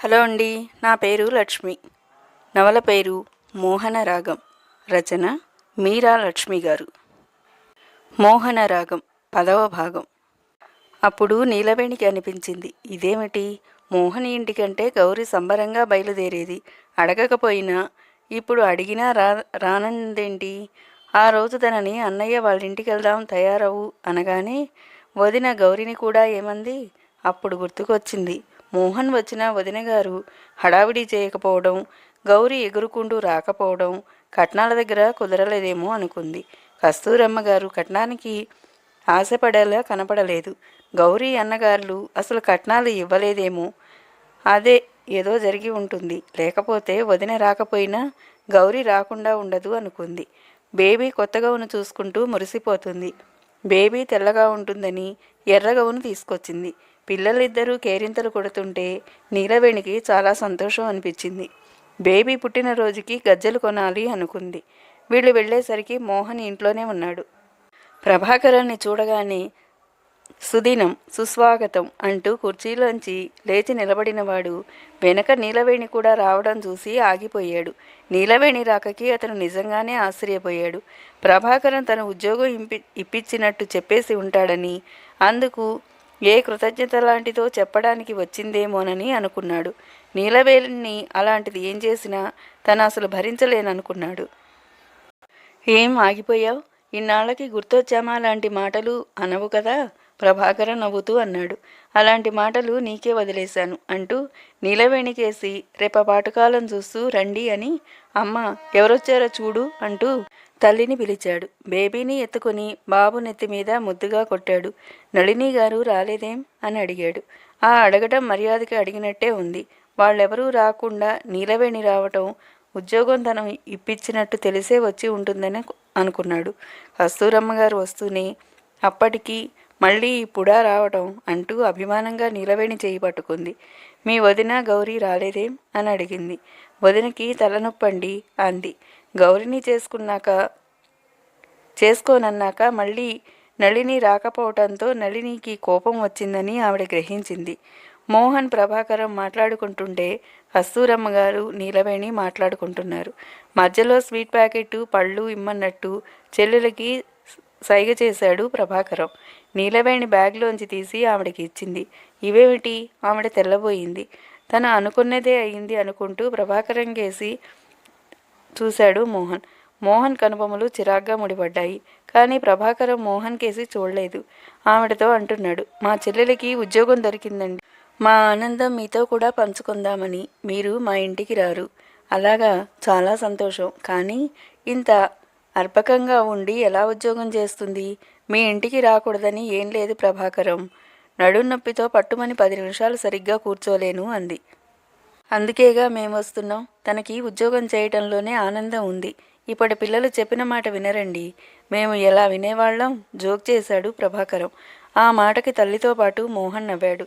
Hello అండి నా పేరు లక్ష్మి. నవల పేరు మోహన రాగం. రచన మీరా లక్ష్మి గారు. మోహన రాగం పదవ భాగం. అప్పుడు నీలవేణికి అనిపించింది ఇదేమిటి? మోహని ఇంటికంటే గౌరి సంబరంగా బయలుదేరేది. అడగకపోయినా ఇప్పుడు అడిగినా రా రానందేంటి? ఆ రోజు తనని అన్నయ్య వాళ్ళ ఇంటికి వెళ్దాం తయారవు అనగానే వదిన గౌరిని కూడా ఏమంది? అప్పుడు గుర్తుకొచ్చింది మోహన్ వచ్చిన వదిన గారు హడావిడి చేయకపోవడం గౌరీ ఎగురుకుంటూ రాకపోవడం కట్నాల దగ్గర కుదరలేదేమో అనుకుంది. కస్తూరమ్మ గారు కట్నానికి ఆశపడేలా కనపడలేదు. గౌరీ అన్నగారులు అసలు కట్నాలు ఇవ్వలేదేమో. అదే ఏదో జరిగి ఉంటుంది. లేకపోతే వదిన రాకపోయినా గౌరీ రాకుండా ఉండదు అనుకుంది. బేబీ కొత్త గౌను చూసుకుంటూ మురిసిపోతుంది. బేబీ తెల్లగా ఉంటుందని ఎర్ర గౌను తీసుకొచ్చింది. పిల్లలిద్దరూ కేరింతలు కొడుతుంటే నీలవేణికి చాలా సంతోషం అనిపించింది. బేబీ పుట్టినరోజుకి గజ్జలు కొనాలి అనుకుంది. వీళ్ళు వెళ్ళేసరికి మోహన్ ఇంట్లోనే ఉన్నాడు. ప్రభాకరాన్ని చూడగానే సుదినం సుస్వాగతం అంటూ కుర్చీలోంచి లేచి నిలబడినవాడు వెనక నీలవేణి కూడా రావడం చూసి ఆగిపోయాడు. నీలవేణి రాకకి అతను నిజంగానే ఆశ్చర్యపోయాడు. ప్రభాకరం తన ఉద్యోగం ఇంపి ఇప్పించినట్టు చెప్పేసి ఉంటాడని అందుకు ఏ కృతజ్ఞత లాంటిదో చెప్పడానికి వచ్చిందేమోనని అనుకున్నాడు. నీలవేలిని అలాంటిది ఏం చేసినా తను అసలు భరించలేననుకున్నాడు. ఏం ఆగిపోయావు? ఇన్నాళ్ళకి గుర్తొచ్చామా లాంటి మాటలు అనవు కదా? ప్రభాకర నవ్వుతూ అన్నాడు. అలాంటి మాటలు నీకే వదిలేశాను అంటూ నీలవేణికేసి రేప పాటకాలం చూస్తూ రండి అని అమ్మ ఎవరొచ్చారో చూడు అంటూ తల్లిని పిలిచాడు. బేబీని ఎత్తుకుని బాబు నెత్తి మీద ముద్దుగా కొట్టాడు. నళిని గారు రాలేదేం అని అడిగాడు. ఆ అడగటం మర్యాదకి అడిగినట్టే ఉంది. వాళ్ళెవరూ రాకుండా నీలవేణి రావటం ఉద్యోగం తనం ఇప్పించినట్టు తెలిసే వచ్చి ఉంటుందని అనుకున్నాడు. కస్తూరమ్మ గారు వస్తూనే అప్పటికి మళ్ళీ ఇప్పుడా రావటం అంటూ అభిమానంగా నీలవేణి చేయి పట్టుకుంది. మీ వదిన గౌరీ రాలేదేం? అని అడిగింది. వదినకి తలనొప్పండి అంది. గౌరిని చేసుకున్నాక చేసుకోనన్నాక మళ్ళీ నళిని రాకపోవటంతో నళినికి కోపం వచ్చిందని ఆవిడ గ్రహించింది. మోహన్ ప్రభాకరం మాట్లాడుకుంటుంటే కస్తూరమ్మ గారు నీలవేణి మాట్లాడుకుంటున్నారు. మధ్యలో స్వీట్ ప్యాకెట్ పళ్ళు ఇమ్మన్నట్టు చెల్లెలకి సైగ చేశాడు ప్రభాకరం. నీలవేణి బ్యాగ్లోంచి తీసి ఆవిడకి ఇచ్చింది. ఇవేమిటి? ఆవిడ తెల్లబోయింది. తను అనుకున్నదే అయింది అనుకుంటూ ప్రభాకరం కేసి చూశాడు మోహన్. మోహన్ కనుబొమ్మలు చిరాగ్గా ముడిపడ్డాయి. కానీ ప్రభాకరం మోహన్ కేసి చూడలేదు. ఆవిడతో అంటున్నాడు మా చెల్లెలకి ఉద్యోగం దొరికిందండి. మా ఆనందం మీతో కూడా పంచుకుందామని మీరు మా ఇంటికి రారు. అలాగా? చాలా సంతోషం. కానీ ఇంత అర్పకంగా ఉండి ఎలా ఉద్యోగం చేస్తుంది? మీ ఇంటికి రాకూడదని ఏం లేదు ప్రభాకరం. నడునొప్పితో పట్టుమని పది నిమిషాలు సరిగ్గా కూర్చోలేను అంది. అందుకేగా మేము వస్తున్నాం. తనకి ఉద్యోగం చేయటంలోనే ఆనందం ఉంది. ఇప్పటి పిల్లలు చెప్పిన మాట వినరండి. మేము ఎలా వినేవాళ్ళం? జోక్ చేశాడు ప్రభాకరం. ఆ మాటకి తల్లితో పాటు మోహన్ నవ్వాడు.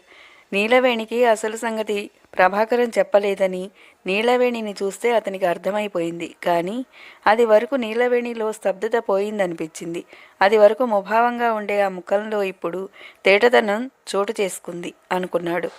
నీలవేణికి అసలు సంగతి ప్రభాకరం చెప్పలేదని నీలవేణిని చూస్తే అతనికి అర్థమైపోయింది. కానీ అది వరకు నీలవేణిలో స్తబ్దత పోయిందనిపించింది. అది వరకు ముభావంగా ఉండే ఆ ముఖంలో ఇప్పుడు తేటతనం చోటు చేసుకుంది అనుకున్నాడు.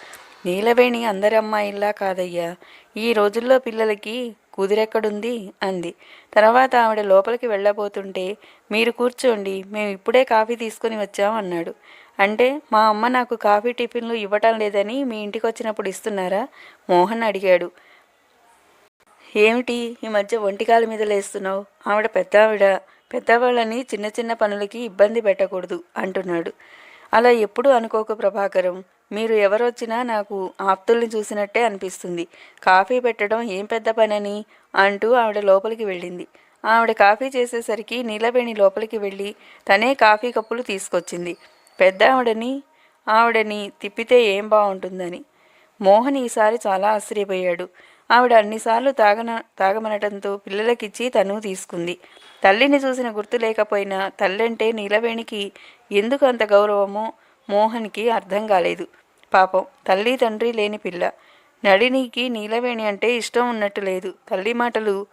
నీలవేణి అందరమ్మాయిల్లా కాదయ్యా ఈ రోజుల్లో పిల్లలకి కుదిరెక్కడుంది? అంది. తర్వాత ఆవిడ లోపలికి వెళ్ళబోతుంటే మీరు కూర్చోండి మేము ఇప్పుడే కాఫీ తీసుకుని వచ్చాం అన్నాడు. అంటే మా అమ్మ నాకు కాఫీ టిఫిన్లు ఇవ్వటం లేదని మీ ఇంటికి వచ్చినప్పుడు ఇస్తున్నారా? మోహన్ అడిగాడు. ఏమిటి ఈ మధ్య ఒంటికాల మీద లేస్తున్నావు? ఆవిడ పెద్ద ఆవిడ పెద్దవాళ్ళని చిన్న చిన్న పనులకి ఇబ్బంది పెట్టకూడదు అంటున్నాడు. అలా ఎప్పుడు అనుకోక ప్రభాకరం. మీరు ఎవరొచ్చినా నాకు ఆప్తుల్ని చూసినట్టే అనిపిస్తుంది. కాఫీ పెట్టడం ఏం పెద్ద పనని? అంటూ ఆవిడ లోపలికి వెళ్ళింది. ఆవిడ కాఫీ చేసేసరికి నీలవేణి లోపలికి వెళ్ళి తనే కాఫీ కప్పులు తీసుకొచ్చింది. పెద్ద ఆవిడని ఆవిడని తిప్పితే ఏం బాగుంటుందని మోహన్ ఈసారి చాలా ఆశ్చర్యపోయాడు. ఆవిడ అన్నిసార్లు తాగన తాగమనటంతో పిల్లలకిచ్చి తను తీసుకుంది. తల్లిని చూసిన గుర్తు లేకపోయినా తల్లంటే నీలవేణికి ఎందుకు అంత గౌరవమో మోహన్కి అర్థం కాలేదు. పాపం తల్లి తండ్రి లేని పిల్ల. నడినికి నీలవేణి అంటే ఇష్టం ఉన్నట్టు లేదు. తల్లి మాటలు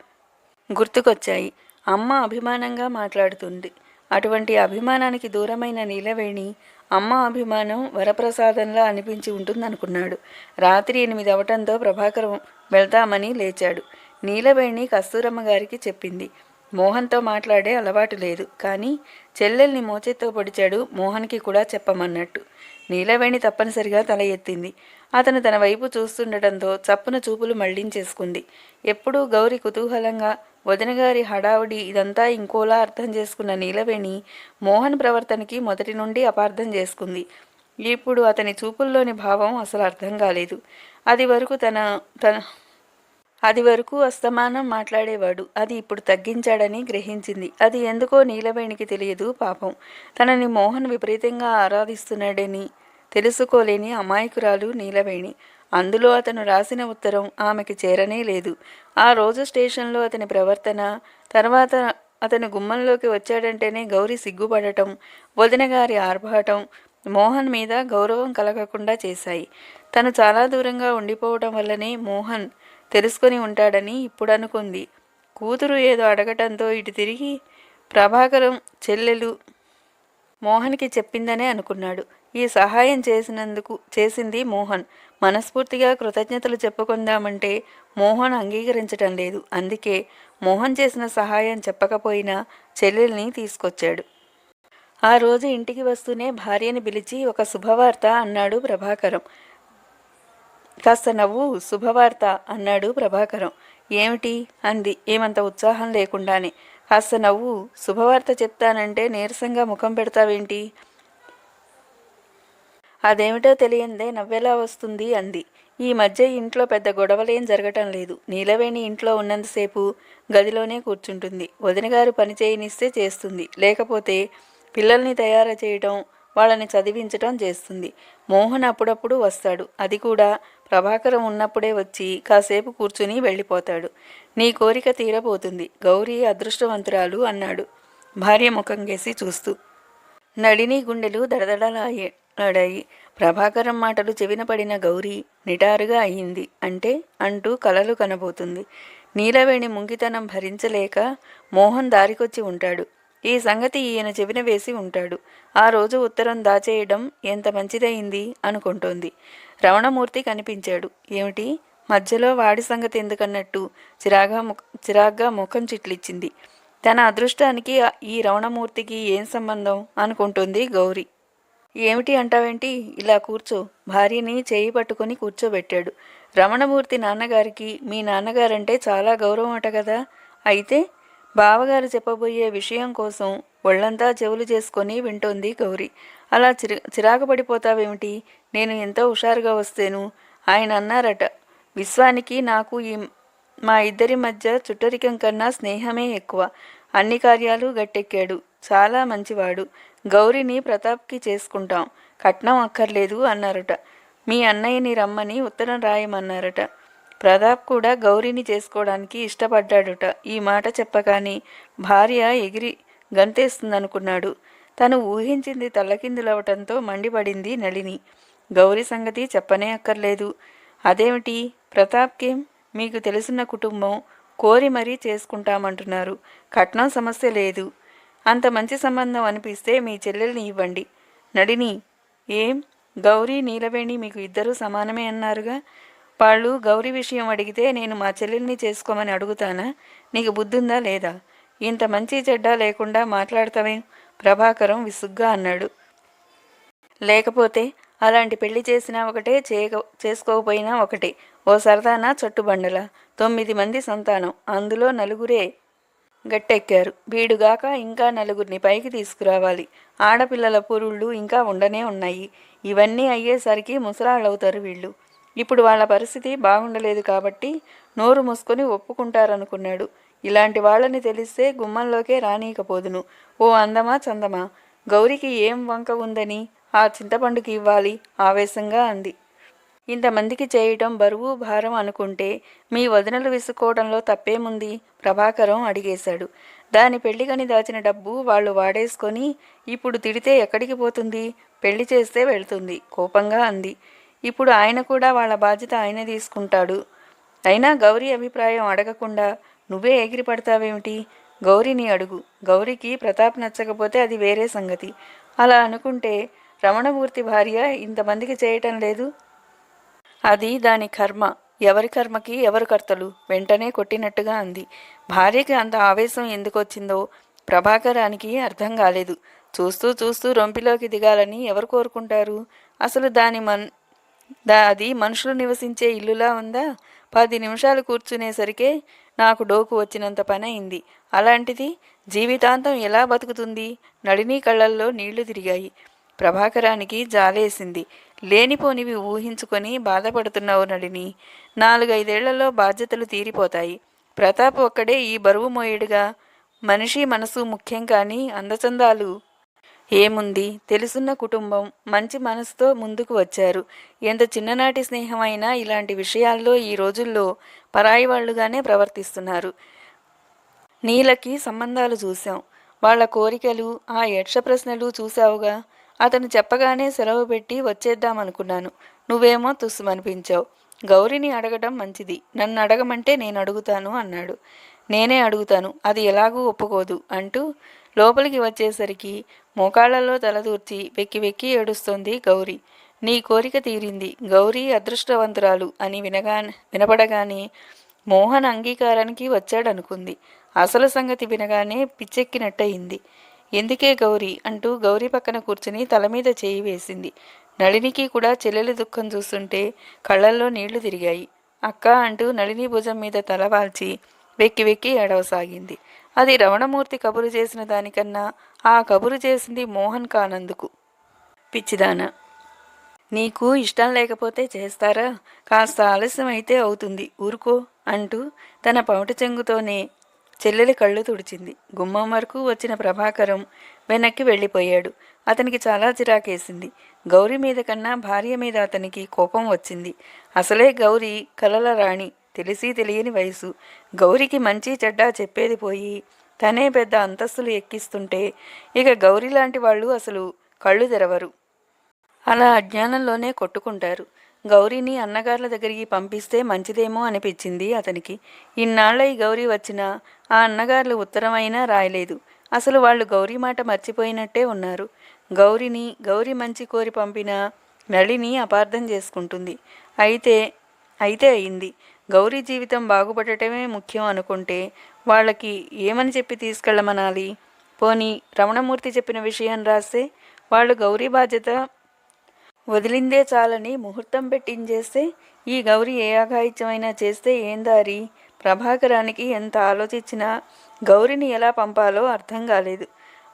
గుర్తుకొచ్చాయి. అమ్మ అభిమానంగా మాట్లాడుతుంది. అటువంటి అభిమానానికి దూరమైన నీలవేణి అమ్మ అభిమానం వరప్రసాదంలా అనిపించి ఉంటుందనుకున్నాడు. రాత్రి ఎనిమిది అవటంతో ప్రభాకరం వెళ్తామని లేచాడు. నీలవేణి కస్తూరమ్మ గారికి చెప్పింది. మోహన్తో మాట్లాడే అలవాటు లేదు కానీ చెల్లెల్ని మోచేత్తో పొడిచాడు మోహన్కి కూడా చెప్పమన్నట్టు. నీలవేణి తప్పనిసరిగా తల ఎత్తింది. అతను తన వైపు చూస్తుండటంతో చప్పున చూపులు మళ్ళించేసుకుంది. ఎప్పుడూ గౌరి కుతూహలంగా వదినగారి హడావుడి ఇదంతా ఇంకోలా అర్థం చేసుకున్న నీలవేణి మోహన్ ప్రవర్తనకి మొదటి నుండి అపార్థం చేసుకుంది. ఇప్పుడు అతని చూపుల్లోని భావం అసలు అర్థం కాలేదు. అది వరకు తన తన అది వరకు అస్తమానం మాట్లాడేవాడు. అది ఇప్పుడు తగ్గించాడని గ్రహించింది. అది ఎందుకో నీలవేణికి తెలియదు పాపం. తనని మోహన్ విపరీతంగా ఆరాధిస్తున్నాడని తెలుసుకోలేని అమాయకురాలు నీలవేణి. అందులో అతను రాసిన ఉత్తరం ఆమెకి చేరనే లేదు. ఆ రోజు స్టేషన్లో అతని ప్రవర్తన తర్వాత అతను గుమ్మంలోకి వచ్చాడంటేనే గౌరి సిగ్గుపడటం వదిన గారి ఆర్భాటం మోహన్ మీద గౌరవం కలగకుండా చేశాయి. తను చాలా దూరంగా ఉండిపోవటం వల్లనే మోహన్ తెలుసుకొని ఉంటాడని ఇప్పుడు అనుకుంది. కూతురు ఏదో అడగటంతో ఇటు తిరిగి ప్రభాకరం చెల్లెలు మోహన్కి చెప్పిందనే అనుకున్నాడు. ఈ సహాయం చేసినందుకు చేసింది మోహన్. మనస్ఫూర్తిగా కృతజ్ఞతలు చెప్పుకుందామంటే మోహన్ అంగీకరించటం లేదు. అందుకే మోహన్ చేసిన సహాయం చెప్పకపోయినా చెల్లెల్ని తీసుకొచ్చాడు. ఆ రోజు ఇంటికి వస్తూనే భార్యని పిలిచి ఒక శుభవార్త అన్నాడు ప్రభాకరం. కాస్త నవ్వు శుభవార్త అన్నాడు ప్రభాకరం. ఏమిటి? అంది. ఏమంత ఉత్సాహం లేకుండానే. కాస్త నవ్వు శుభవార్త చెప్తానంటే నీరసంగా ముఖం పెడతావేంటి? అదేమిటో తెలియందే నవ్వెలా వస్తుంది అంది. ఈ మధ్య ఇంట్లో పెద్ద గొడవలేం జరగటం లేదు. నీలవేణి ఇంట్లో ఉన్నంతసేపు గదిలోనే కూర్చుంటుంది. వదినగారు పని చేయనిస్తే చేస్తుంది. లేకపోతే పిల్లల్ని తయారు చేయటం వాళ్ళని చదివించటం చేస్తుంది. మోహన్ అప్పుడప్పుడు వస్తాడు. అది కూడా ప్రభాకరం ఉన్నప్పుడే వచ్చి కాసేపు కూర్చుని వెళ్ళిపోతాడు. నీ కోరిక తీరబోతుంది. గౌరీ అదృష్టవంతురాలు అన్నాడు. భార్య ముఖం గేసి చూస్తూ. నడిని గుండెలు దడదడలాయే. దడదడలాడాయి ప్రభాకరం మాటలు చెవిన పడిన గౌరీ నిటారుగా అయింది అంటే అంటూ కలలు కనబోతుంది. నీలవేణి ముంగితనం భరించలేక మోహన్ దారికొచ్చి ఉంటాడు. ఈ సంగతి ఈయన చెవిన వేసి ఉంటాడు. ఆ రోజు ఉత్తరం దాచేయడం ఎంత మంచిదయింది అనుకుంటోంది. రమణమూర్తి కనిపించాడు. ఏమిటి? మధ్యలో వాడి సంగతి ఎందుకన్నట్టు చిరాగా ముఖ చిరాగ్గా ముఖం చిట్లిచ్చింది. తన అదృష్టానికి ఈ రమణమూర్తికి ఏం సంబంధం అనుకుంటుంది గౌరీ? ఏమిటి అంటావేంటి? ఇలా కూర్చో. భార్యని చేయి పట్టుకొని కూర్చోబెట్టాడు. రమణమూర్తి నాన్నగారికి మీ నాన్నగారంటే చాలా గౌరవం అట కదా అయితే బావగారు చెప్పబోయే విషయం కోసం ఒళ్ళంతా చెవులు చేసుకొని వింటోంది గౌరి. అలా చిర చిరాకు పడిపోతావేమిటి నేను ఎంతో హుషారుగా వస్తేను? ఆయన అన్నారట. విశ్వానికి నాకు ఈ మా ఇద్దరి మధ్య చుట్టరికం కన్నా స్నేహమే ఎక్కువ. అన్ని కార్యాలు గట్టెక్కాడు. చాలా మంచివాడు. గౌరిని ప్రతాప్కి చేసుకుంటాం. కట్నం అక్కర్లేదు అన్నారట. మీ అన్నయ్యని రమ్మని ఉత్తరం రాయమన్నారట. ప్రతాప్ కూడా గౌరీని చేసుకోవడానికి ఇష్టపడ్డాడుట. ఈ మాట చెప్పగానే భార్య ఎగిరి గంతేస్తుందనుకున్నాడు. తను ఊహించింది తల్లకిందులవటంతో మండిపడింది నళిని. గౌరీ సంగతి చెప్పనే అక్కర్లేదు. అదేమిటి? ప్రతాప్కేం? మీకు తెలిసిన కుటుంబం కోరి మరీ చేసుకుంటామంటున్నారు. కట్నం సమస్య లేదు. అంత మంచి సంబంధం అనిపిస్తే మీ చెల్లెల్ని ఇవ్వండి. నడిని ఏం? గౌరీ నీలవేణి మీకు ఇద్దరూ సమానమే అన్నారుగా? వాళ్ళు గౌరీ విషయం అడిగితే నేను మా చెల్లెల్ని చేసుకోమని అడుగుతానా? నీకు బుద్ధుందా లేదా? ఇంత మంచి చెడ్డ లేకుండా మాట్లాడతావేం? ప్రభాకరం విసుగ్గా అన్నాడు. లేకపోతే అలాంటి పెళ్ళి చేసినా ఒకటే చేయక చేసుకోకపోయినా ఒకటే. ఓ సరదానా చట్టుబండల? తొమ్మిది మంది సంతానం. అందులో నలుగురే గట్టెక్కారు. వీడుగాక ఇంకా నలుగురిని పైకి తీసుకురావాలి. ఆడపిల్లల పురుళ్ళు ఇంకా ఉండనే ఉన్నాయి. ఇవన్నీ అయ్యేసరికి ముసలాళ్ళవుతారు వీళ్ళు. ఇప్పుడు వాళ్ళ పరిస్థితి బాగుండలేదు కాబట్టి నోరు మూసుకొని ఒప్పుకుంటారనుకున్నాడు. ఇలాంటి వాళ్ళని తెలిస్తే గుమ్మంలోకే రానీయకపోదును. ఓ అందమా చందమా? గౌరికి ఏం వంక ఉందని ఆ చింతపండుకి ఇవ్వాలి ఆవేశంగా అంది. ఇంతమందికి చేయటం బరువు భారం అనుకుంటే మీ వదినలు విసుకోవడంలో తప్పేముంది? ప్రభాకరం అడిగేశాడు. దాని పెళ్ళికని దాచిన డబ్బు వాళ్ళు వాడేసుకొని ఇప్పుడు తిడితే ఎక్కడికి పోతుంది? పెళ్ళి చేస్తే వెళ్తుంది కోపంగా అంది. ఇప్పుడు ఆయన కూడా వాళ్ళ బాధ్యత ఆయన తీసుకుంటాడు. అయినా గౌరీ అభిప్రాయం అడగకుండా నువ్వే ఎగిరి పడతావేమిటి గౌరీని అడుగు. గౌరికి ప్రతాప్ నచ్చకపోతే అది వేరే సంగతి. అలా అనుకుంటే రమణమూర్తి భార్య ఇంతమందికి చేయటం లేదు? అది దాని కర్మ. ఎవరి కర్మకి ఎవరు కర్తలు? వెంటనే కొట్టినట్టుగా అంది. భార్యకి అంత ఆవేశం ఎందుకొచ్చిందో ప్రభాకరానికి అర్థం కాలేదు. చూస్తూ చూస్తూ రొంపిలోకి దిగాలని ఎవరు కోరుకుంటారు? అసలు దాని మన్ దా అది మనుషులు నివసించే ఇల్లులా ఉందా? పది నిమిషాలు కూర్చునేసరికే నాకు డోకు వచ్చినంత పని అయింది అలాంటిది జీవితాంతం ఎలా బతుకుతుంది? నడినీ కళ్ళల్లో నీళ్ళు తిరిగాయి. ప్రభాకరానికి జాలేసింది. లేనిపోనివి ఊహించుకొని బాధపడుతున్నావు నడిని నాలుగైదేళ్ళలో బాధ్యతలు తీరిపోతాయి. ప్రతాప్ ఒక్కడే ఈ బరువు మోయేడుగా మనిషి మనసు ముఖ్యం కానీ అందచందాలు. ఏముంది? తెలుసున్న కుటుంబం మంచి మనసుతో ముందుకు వచ్చారు. ఎంత చిన్ననాటి స్నేహమైనా ఇలాంటి విషయాల్లో ఈ రోజుల్లో పరాయి వాళ్ళుగానే ప్రవర్తిస్తున్నారు. నీలకి సంబంధాలు చూశాం. వాళ్ళ కోరికలు ఆ యక్ష ప్రశ్నలు చూశావుగా? అతను చెప్పగానే సెలవు పెట్టి వచ్చేద్దామనుకున్నాను. నువ్వేమో తుస్సుమనిపించావు. గౌరిని అడగడం మంచిది. నన్ను అడగమంటే నేను అడుగుతాను అన్నాడు. నేనే అడుగుతాను. అది ఎలాగూ ఒప్పుకోదు అంటూ లోపలికి వచ్చేసరికి మోకాళ్ళలో తలదూర్చి వెక్కి వెక్కి ఏడుస్తోంది గౌరీ. నీ కోరిక తీరింది. గౌరీ అదృష్టవంతురాలు అని వినగా వినపడగానే మోహన్ అంగీకారానికి వచ్చాడనుకుంది. అసలు సంగతి వినగానే పిచ్చెక్కినట్టయింది. ఎందుకే గౌరీ అంటూ గౌరీ పక్కన కూర్చుని తల మీద చేయి వేసింది. నళినికి కూడా చెల్లెలి దుఃఖం చూస్తుంటే కళ్ళల్లో నీళ్ళు తిరిగాయి. అక్క అంటూ నళిని భుజం మీద తల వాల్చి వెక్కి వెక్కి ఏడవసాగింది. అది రమణమూర్తి కబురు చేసిన దానికన్నా ఆ కబురు చేసింది మోహన్ కానందుకు. పిచ్చిదాన! నీకు ఇష్టం లేకపోతే చేస్తారా? కాస్త ఆలస్యం అయితే అవుతుంది. ఊరుకో అంటూ తన పౌట చెంగుతోనే చెల్లెలి కళ్ళు తుడిచింది. గుమ్మం వరకు వచ్చిన ప్రభాకరం వెనక్కి వెళ్ళిపోయాడు. అతనికి చాలా చిరాకేసింది. గౌరీ మీద కన్నా భార్య మీద అతనికి కోపం వచ్చింది. అసలే గౌరీ కలల రాణి తెలిసి తెలియని వయసు. గౌరికి మంచి చెడ్డ చెప్పేది పోయి తనే పెద్ద అంతస్తులు ఎక్కిస్తుంటే ఇక గౌరీ లాంటి వాళ్ళు అసలు కళ్ళు తెరవరు. అలా అజ్ఞానంలోనే కొట్టుకుంటారు. గౌరీని అన్నగార్ల దగ్గరికి పంపిస్తే మంచిదేమో అనిపించింది అతనికి. ఇన్నాళ్ళై గౌరీ వచ్చినా ఆ అన్నగార్లు ఉత్తరమైనా రాయలేదు. అసలు వాళ్ళు గౌరీ మాట మర్చిపోయినట్టే ఉన్నారు. గౌరిని గౌరీ మంచి కోరి పంపిన నళిని అపార్థం చేసుకుంటుంది. అయితే అయితే అయింది. గౌరీ జీవితం బాగుపడటమే ముఖ్యం అనుకుంటే వాళ్ళకి ఏమని చెప్పి తీసుకెళ్ళమనాలి? పోనీ రమణమూర్తి చెప్పిన విషయం రాస్తే వాళ్ళు గౌరీ బాధ్యత వదిలిందే చాలని ముహూర్తం పెట్టించేస్తే ఈ గౌరీ ఏ అఘాయిత్యమైనా చేస్తే ఏం దారి? ప్రభాకరానికి ఎంత ఆలోచించినా గౌరిని ఎలా పంపాలో అర్థం కాలేదు.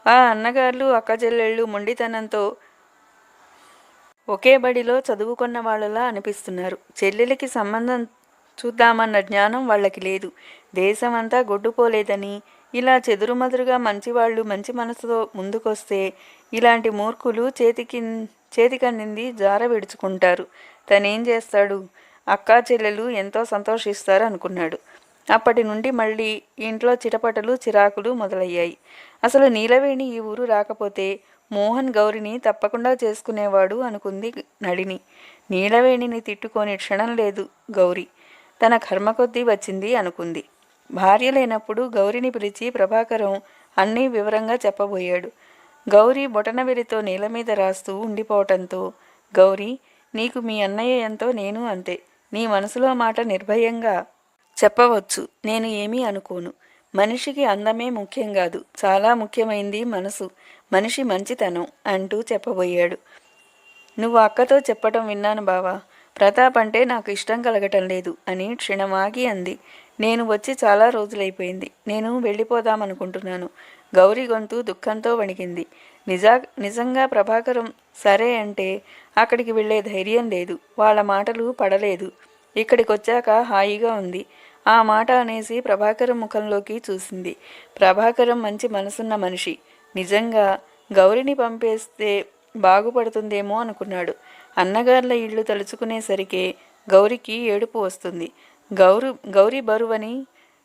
ఆ అన్నగారులు అక్కచెల్లెళ్ళు మొండితనంతో ఒకే బడిలో చదువుకున్న వాళ్ళలా అనిపిస్తున్నారు. చెల్లెలకి సంబంధం చూద్దామన్న జ్ఞానం వాళ్ళకి లేదు. దేశమంతా గొడ్డుపోలేదని ఇలా చెదురుమదురుగా మంచివాళ్ళు మంచి మనసుతో ముందుకొస్తే ఇలాంటి మూర్ఖులు చేతికి చేతికందింది జార విడుచుకుంటారు. తనేం చేస్తాడు? అక్కా చెల్లెలు ఎంతో సంతోషిస్తారు అనుకున్నాడు అప్పటి నుండి మళ్ళీ ఇంట్లో చిటపటలు చిరాకులు మొదలయ్యాయి. అసలు నీలవేణి ఈ ఊరు రాకపోతే మోహన్ గౌరిని తప్పకుండా చేసుకునేవాడు అనుకుంది నళిని. నీలవేణిని తిట్టుకొని క్షణం లేదు గౌరి. తన కర్మ కొద్దీ వచ్చింది అనుకుంది. భార్య లేనప్పుడు గౌరిని పిలిచి ప్రభాకరం అన్నీ వివరంగా చెప్పబోయాడు. గౌరీ బొటనవెరితో నేల మీద రాస్తూ ఉండిపోవటంతో గౌరీ నీకు మీ అన్నయ్య ఎంతో నేను అంతే. నీ మనసులో మాట నిర్భయంగా చెప్పవచ్చు. నేను ఏమీ అనుకోను. మనిషికి అందమే ముఖ్యం కాదు. చాలా ముఖ్యమైంది మనసు. మనిషి మంచితనం అంటూ చెప్పబోయాడు. నువ్వు అక్కతో చెప్పటం విన్నాను బావా. ప్రతాప్ అంటే నాకు ఇష్టం కలగటం లేదు అని క్షణమాగి అంది. నేను వచ్చి చాలా రోజులైపోయింది. నేను వెళ్ళిపోదామనుకుంటున్నాను. గౌరీ గొంతు దుఃఖంతో వణికింది. నిజా నిజంగా ప్రభాకరం సరే అంటే అక్కడికి వెళ్ళే ధైర్యం లేదు. వాళ్ళ మాటలు పడలేదు. ఇక్కడికి వచ్చాక హాయిగా ఉంది. ఆ మాట అనేసి ప్రభాకరం ముఖంలోకి చూసింది. ప్రభాకరం మంచి మనసున్న మనిషి. నిజంగా గౌరిని పంపేస్తే బాగుపడుతుందేమో అనుకున్నాడు. అన్నగార్ల ఇళ్ళు తలుచుకునేసరికి గౌరికి ఏడుపు వస్తుంది. గౌరు గౌరీ బరువని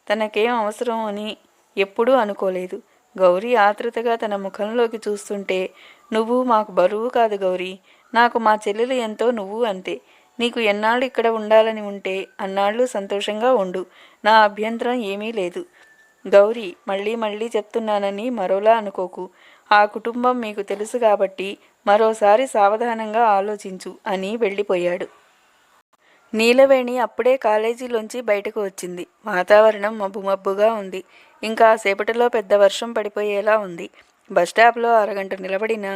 తనకేం అవసరం అని ఎప్పుడూ అనుకోలేదు. గౌరీ ఆతృతగా తన ముఖంలోకి చూస్తుంటే నువ్వు మాకు బరువు కాదు గౌరీ. నాకు మా చెల్లెలు ఎంతో నువ్వు అంతే. నీకు ఎన్నాళ్ళు ఇక్కడ ఉండాలని ఉంటే అన్నాళ్ళు సంతోషంగా ఉండు. నా అభ్యంతరం ఏమీ లేదు. గౌరీ మళ్ళీ మళ్ళీ చెప్తున్నానని మరోలా అనుకోకు. ఆ కుటుంబం మీకు తెలుసు కాబట్టి మరోసారి సావధానంగా ఆలోచించు అని వెళ్ళిపోయాడు. నీలవేణి అప్పుడే కాలేజీలోంచి బయటకు వచ్చింది. వాతావరణం మబ్బు మబ్బుగా ఉంది. ఇంకా సేపటిలో పెద్ద వర్షం పడిపోయేలా ఉంది. బస్టాప్లో అరగంట నిలబడిన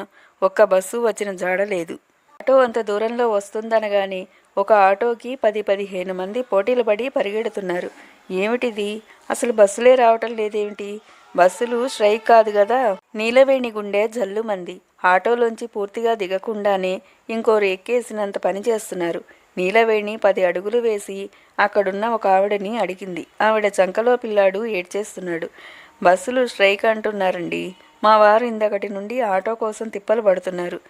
ఒక్క బస్సు వచ్చిన జాడలేదు ఆటో అంత దూరంలో వస్తుందనగానే ఒక ఆటోకి పది పదిహేను మంది పోటీలు పడి పరిగెడుతున్నారు. ఏమిటిది? అసలు బస్సులే రావటం లేదేమిటి? బస్సులు స్ట్రైక్ కాదు కదా నీలవేణి గుండె జల్లుమంది. ఆటోలోంచి పూర్తిగా దిగకుండానే ఇంకోరు ఎక్కేసినంత పని చేస్తున్నారు. నీలవేణి పది అడుగులు వేసి అక్కడున్న ఒక ఆవిడని అడిగింది. ఆవిడ చంకలో పిల్లాడు ఏడ్చేస్తున్నాడు. బస్సులు స్ట్రైక్ అంటున్నారండి. మా వారు ఇందకటి నుండి ఆటో కోసం తిప్పలు పడుతున్నారు.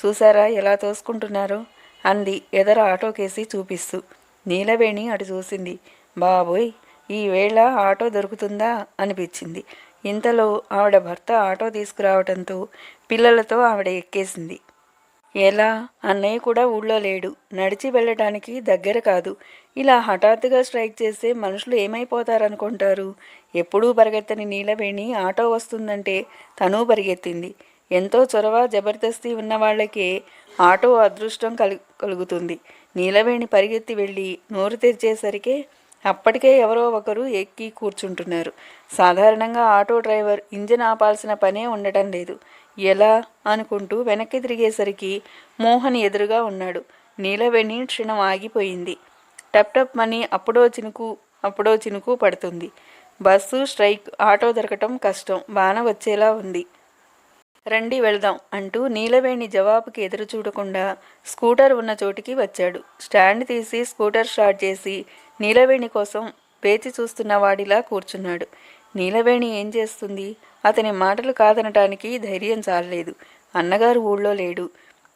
చూసారా ఎలా తోసుకుంటున్నారో? అంది ఎదర ఆటోకేసి చూపిస్తూ. నీలవేణి అటు చూసింది. బాబోయ్ ఈవేళ ఆటో దొరుకుతుందా? అనిపించింది. ఇంతలో ఆవిడ భర్త ఆటో తీసుకురావడంతో పిల్లలతో ఆవిడ ఎక్కేసింది. ఎలా? అన్నయ్య కూడా ఊళ్ళో లేడు. నడిచి వెళ్ళటానికి దగ్గర కాదు. ఇలా హఠాత్తుగా స్ట్రైక్ చేస్తే మనుషులు ఏమైపోతారనుకుంటారు? ఎప్పుడూ పరిగెత్తని నీలవేణి ఆటో వస్తుందంటే తను పరిగెత్తింది. ఎంతో చొరవ జబర్దస్తి ఉన్న వాళ్ళకే ఆటో అదృష్టం కలు కలుగుతుంది. నీలవేణి పరిగెత్తి వెళ్ళి నోరు తెరిచేసరికి అప్పటికే ఎవరో ఒకరు ఎక్కి కూర్చుంటున్నారు. సాధారణంగా ఆటో డ్రైవర్ ఇంజిన్ ఆపాల్సిన పనే ఉండటం లేదు. ఎలా? అనుకుంటూ వెనక్కి తిరిగేసరికి మోహన్ ఎదురుగా ఉన్నాడు. నీలవేణి క్షణం ఆగిపోయింది. టప్ టప్ మని అప్పుడో చినుకు అప్పుడో చినుకు పడుతుంది. బస్సు స్ట్రైక్ ఆటో దొరకటం కష్టం. బాన వచ్చేలా ఉంది. రండి వెళ్దాం అంటూ నీలవేణి జవాబుకి ఎదురు చూడకుండా స్కూటర్ ఉన్న చోటికి వచ్చాడు. స్టాండ్ తీసి స్కూటర్ స్టార్ట్ చేసి నీలవేణి కోసం వేచి చూస్తున్న వాడిలా కూర్చున్నాడు. నీలవేణి ఏం చేస్తుంది? అతని మాటలు కాదనటానికి ధైర్యం చాలలేదు. అన్నగారు ఊళ్ళో లేడు.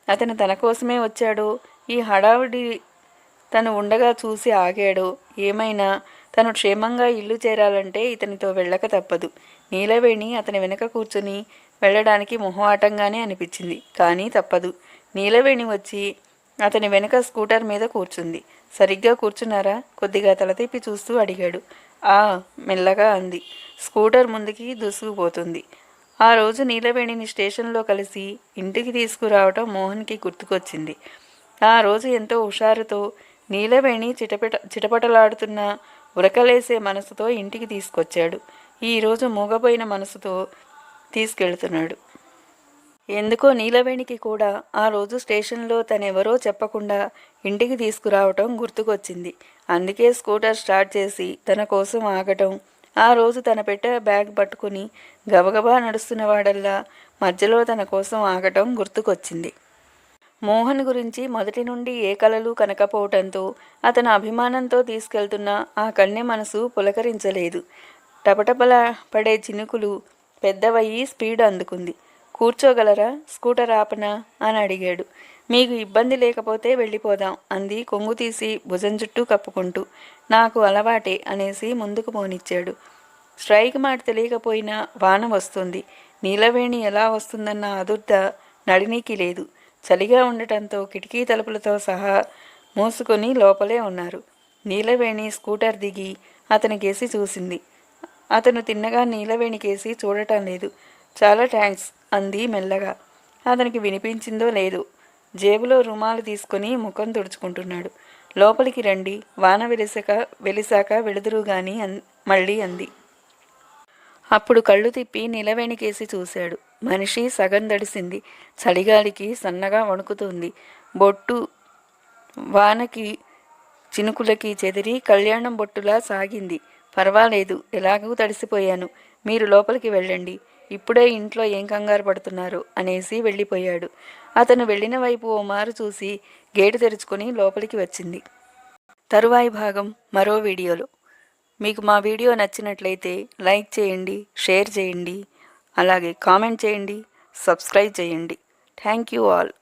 అతను తన కోసమే వచ్చాడో ఈ హడావిడి తను ఉండగా చూసి ఆగాడో ఏమైనా తను క్షేమంగా ఇల్లు చేరాలంటే ఇతనితో వెళ్ళక తప్పదు. నీలవేణి అతని వెనక కూర్చుని వెళ్ళడానికి మొహమాటంగానే అనిపించింది. కానీ తప్పదు. నీలవేణి వచ్చి అతని వెనుక స్కూటర్ మీద కూర్చుంది. సరిగ్గా కూర్చున్నారా? కొద్దిగా తల తిప్పి చూస్తూ అడిగాడు. ఆ మెల్లగా అంది. స్కూటర్ ముందుకి దూసుకుపోతుంది. ఆ రోజు నీలవేణిని స్టేషన్లో కలిసి ఇంటికి తీసుకురావటం మోహన్కి గుర్తుకొచ్చింది. ఆ రోజు ఎంతో హుషారుతో నీలవేణి చిటపట చిటపటలాడుతున్న ఉరకలేసే మనసుతో ఇంటికి తీసుకొచ్చాడు. ఈరోజు మూగపోయిన మనసుతో తీసుకెళ్తున్నాడు. ఎందుకో నీలవేణికి కూడా ఆ రోజు స్టేషన్లో తనెవరో చెప్పకుండా ఇంటికి తీసుకురావటం గుర్తుకొచ్చింది. అందుకే స్కూటర్ స్టార్ట్ చేసి తన కోసం ఆగటం ఆ రోజు తన పెట్టె బ్యాగ్ పట్టుకుని గబగబా నడుస్తున్న వాడల్లా మధ్యలో తన కోసం ఆగటం గుర్తుకొచ్చింది. మోహన్ గురించి మొదటి నుండి ఏ కలలు కనకపోవటంతో అతను అభిమానంతో తీసుకెళ్తున్న ఆ కన్నె మనసు పులకరించలేదు. టపటపల పడే చినుకులు పెద్దవయ్యి స్పీడ్ అందుకుంది. కూర్చోగలరా? స్కూటర్ ఆపనా? అని అడిగాడు. మీకు ఇబ్బంది లేకపోతే వెళ్ళిపోదాం అంది కొంగు తీసి భుజం చుట్టూ కప్పుకుంటూ. నాకు అలవాటే అనేసి ముందుకు పోనిచ్చాడు. స్ట్రైక్ మాట తెలియకపోయినా వాన వస్తుంది. నీలవేణి ఎలా వస్తుందన్న అదుర్ద నడినీకి లేదు. చలిగా ఉండటంతో కిటికీ తలుపులతో సహా మూసుకొని లోపలే ఉన్నారు. నీలవేణి స్కూటర్ దిగి అతనికేసి చూసింది. అతను తిన్నగా నీలవేణికేసి చూడటం లేదు. చాలా థ్యాంక్స్ అంది మెల్లగా. అతనికి వినిపించిందో లేదు జేబులో రుమాలు తీసుకుని ముఖం తుడుచుకుంటున్నాడు. లోపలికి రండి వాన వెలిసాక వెలిసాక వెలుదురు గాని అన్ మళ్ళీ అంది. అప్పుడు కళ్ళు తిప్పి నిలవేణికేసి చూశాడు. మనిషి సగం దడిసింది. చలిగాలికి సన్నగా వణుకుతుంది. బొట్టు వానకి చినుకులకి చెదిరి కళ్యాణం బొట్టులా సాగింది. పర్వాలేదు ఎలాగూ తడిసిపోయాను. మీరు లోపలికి వెళ్ళండి. ఇప్పుడే ఇంట్లో ఏం కంగారు పడుతున్నారు? అనేసి వెళ్ళిపోయాడు. అతను వెళ్ళిన వైపు ఓ మారు చూసి గేటు తెరుచుకొని లోపలికి వచ్చింది. తరువాయి భాగం మరో వీడియోలో. మీకు మా వీడియో నచ్చినట్లయితే లైక్ చేయండి షేర్ చేయండి అలాగే కామెంట్ చేయండి సబ్స్క్రైబ్ చేయండి. Thank you all.